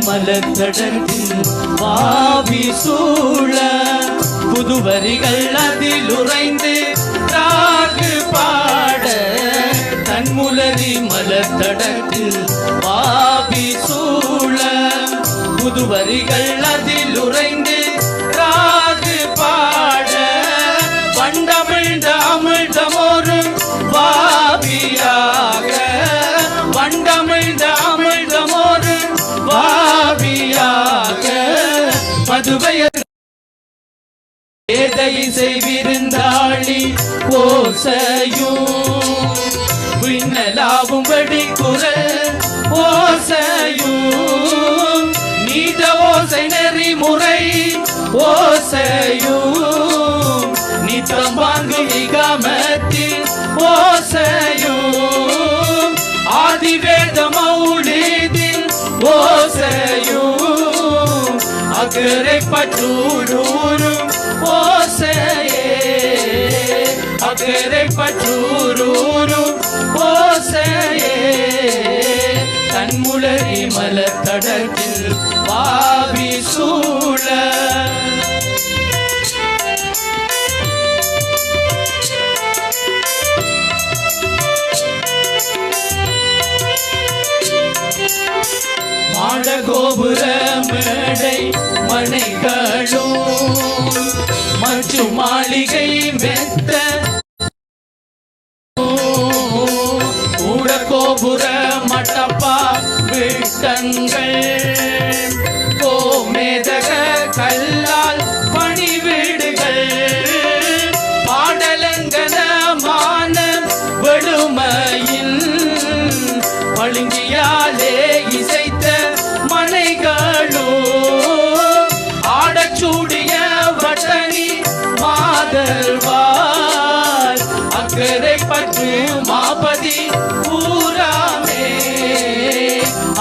மலத்தடத்தில் பாவி சூழ புதுவரிகள் அதில் உறைந்து ராகு பாட தன்முலரி மலத்தடத்தில் பாவி சூழ புதுவரிகள் வேதை செய்விருந்தாளி ஓசையும் விண்ணலாவும்படி குரல் ஓசையும். நீத ஓசை நெறிமுறை ஓசையும். நித்தம் வாங்கு நிகமத்தில் ஓசையும். ஆதிவேத மௌலிதில் ஓசையும். அக்கறை பற்றூடூரும் ஓ அக்கறை பற்றூரும் ஓசையே கண்முளரி மலத்தடத்தில் பாவி சூழ. மாட கோபுர மேடை மனைகளும் மற்றும் மாளிகை மெத்த கோபுர மட்டப்பா விட்டங்கள். கோமேதக கல்லால் பணிவீடுகள். பாடலங்கனமான வெடுமையில் பழுங்கியாலே இசைத்த மனைகளோ ஆடச்சூடிய வட்டனி மாதல்வார். அக்கறை பற்று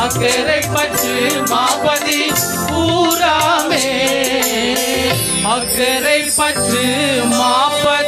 அக்கரை பற்று மாபதி பூராமே அக்கரை பற்று மாபதி